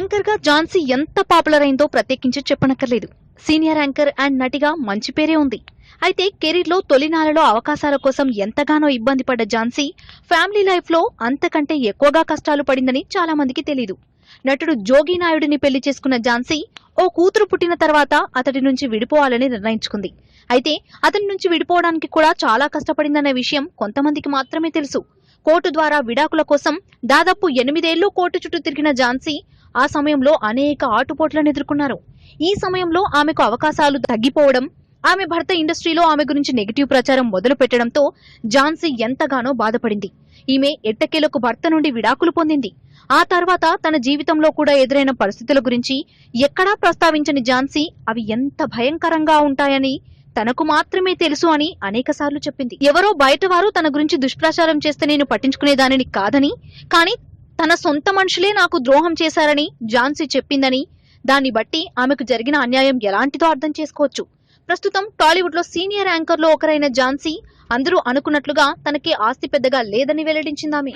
యాంకర్గా ఝాన్సీ ఎంత పాపులర్ అయిందో ప్రత్యేకించి చెప్పనక్కర్లేదు. సీనియర్ యాంకర్ అండ్ నటిగా మంచి పేరే ఉంది. అయితే కెరీర్లో తొలినాలలో అవకాశాల కోసం ఎంతగానో ఇబ్బంది పడ్డ ఝాన్సీ ఫ్యామిలీ లైఫ్లో అంతకంటే ఎక్కువగా కష్టాలు పడిందని చాలా మందికి తెలియదు నటుడు జోగి నాయుడిని పెళ్ళి చేసుకున్న ఝాన్సీ ఓ కూతురు పుట్టిన తర్వాత అతడి నుంచి విడిపోవాలని నిర్ణయించుకుంది. అయితే అతని నుంచి విడిపోవడానికి కూడా చాలా కష్టపడిందనే విషయం కొంతమందికి మాత్రమే తెలుసు. కోర్టు ద్వారా విడాకుల కోసం దాదాపు ఎనిమిదేళ్ళు కోర్టు చుట్టూ తిరిగిన ఝాన్సీ ఆ సమయంలో అనేక ఆటుపోట్లను ఎదుర్కొన్నారు. ఈ సమయంలో ఆమెకు అవకాశాలు తగ్గిపోవడం ఆమె భర్త ఇండస్ట్రీలో ఆమె గురించి నెగిటివ్ ప్రచారం మొదలు పెట్టడంతో ఝాన్సీ ఎంతగానో బాధపడింది. ఈమె ఎట్టకేలకు భర్త నుండి విడాకులు పొందింది. ఆ తర్వాత తన జీవితంలో కూడా ఎదురైన పరిస్థితుల గురించి ఎక్కడా ప్రస్తావించని ఝాన్సీ అవి ఎంత భయంకరంగా ఉంటాయని తనకు మాత్రమే తెలుసు అని అనేకసార్లు చెప్పింది. ఎవరో బయటవారు తన గురించి దుష్ప్రచారం చేస్తే నేను పట్టించుకునేదానిని కాదని కానీ తన సొంత మనుషులే నాకు ద్రోహం చేశారని ఝాన్సీ చెప్పిందని. దాన్ని బట్టి ఆమెకు జరిగిన అన్యాయం ఎలాంటిదో అర్థం చేసుకోవచ్చు. ప్రస్తుతం టాలీవుడ్లో సీనియర్ యాంకర్లో ఒకరైన ఝాన్సీ అందరూ అనుకున్నట్లుగా తనకి ఆస్తి పెద్దగా లేదని వెల్లడించిందామె.